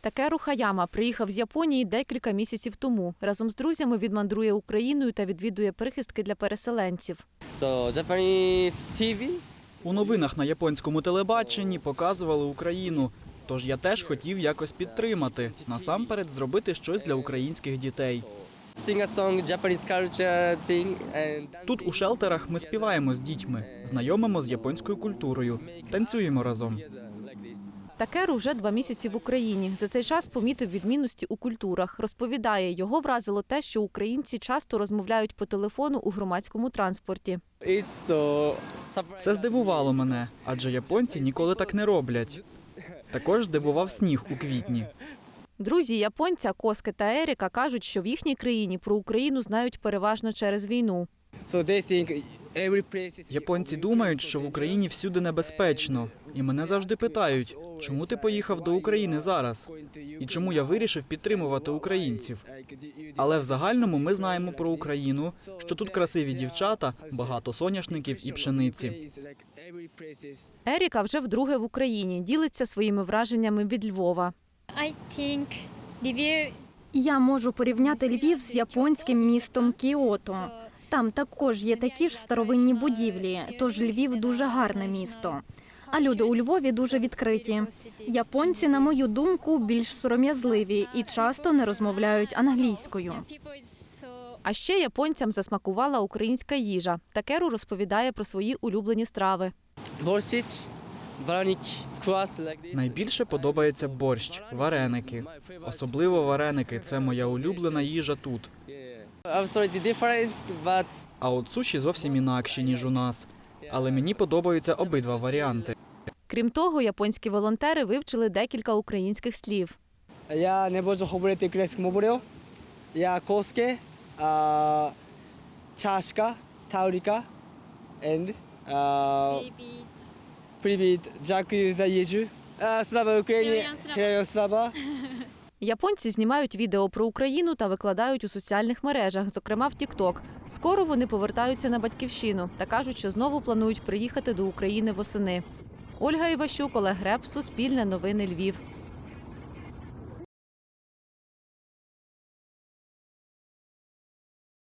Такеру Хаяма приїхав з Японії декілька місяців тому. Разом з друзями відмандрує Україною та відвідує прихистки для переселенців. So Japanese TV. У новинах на японському телебаченні показували Україну. Тож я теж хотів якось підтримати, насамперед зробити щось для українських дітей. Тут у шелтерах ми співаємо з дітьми, знайомимо з японською культурою, танцюємо разом. Такеру вже два місяці в Україні. За цей час помітив відмінності у культурах. Розповідає, його вразило те, що українці часто розмовляють по телефону у громадському транспорті. Це здивувало мене, адже японці ніколи так не роблять. Також здивував сніг у квітні. Друзі японця Коске та Еріка кажуть, що в їхній країні про Україну знають переважно через війну. So they think every place is Японці думають, що в Україні всюди небезпечно, і мене завжди питають, чому ти поїхав до України зараз? І чому я вирішив підтримувати українців? Але в загальному ми знаємо про Україну, що тут красиві дівчата, багато соняшників і пшениці. Еріка вже вдруге в Україні ділиться своїми враженнями від Львова. Я можу порівняти Львів з японським містом Кіото. Там також є такі ж старовинні будівлі, тож Львів дуже гарне місто. А люди у Львові дуже відкриті. Японці, на мою думку, більш сором'язливі і часто не розмовляють англійською. А ще японцям засмакувала українська їжа. Такеру розповідає про свої улюблені страви. Kwas. Найбільше подобається борщ, вареники. Особливо вареники це моя улюблена їжа тут. I'm sorry, the difference, but А от суші зовсім інакші, ніж у нас. Але мені подобаються обидва варіанти. Крім того, японські волонтери вивчили декілька українських слів. Я не можу говорити українською мовою. Я Коске, а, чашка, тауріка, and а, привіт, дякую за їжу. Слава Україні! Героям слава! Японці знімають відео про Україну та викладають у соціальних мережах, зокрема в TikTok. Скоро вони повертаються на батьківщину та кажуть, що знову планують приїхати до України восени. Ольга Іващук, Олег Греб, Суспільне новини Львів.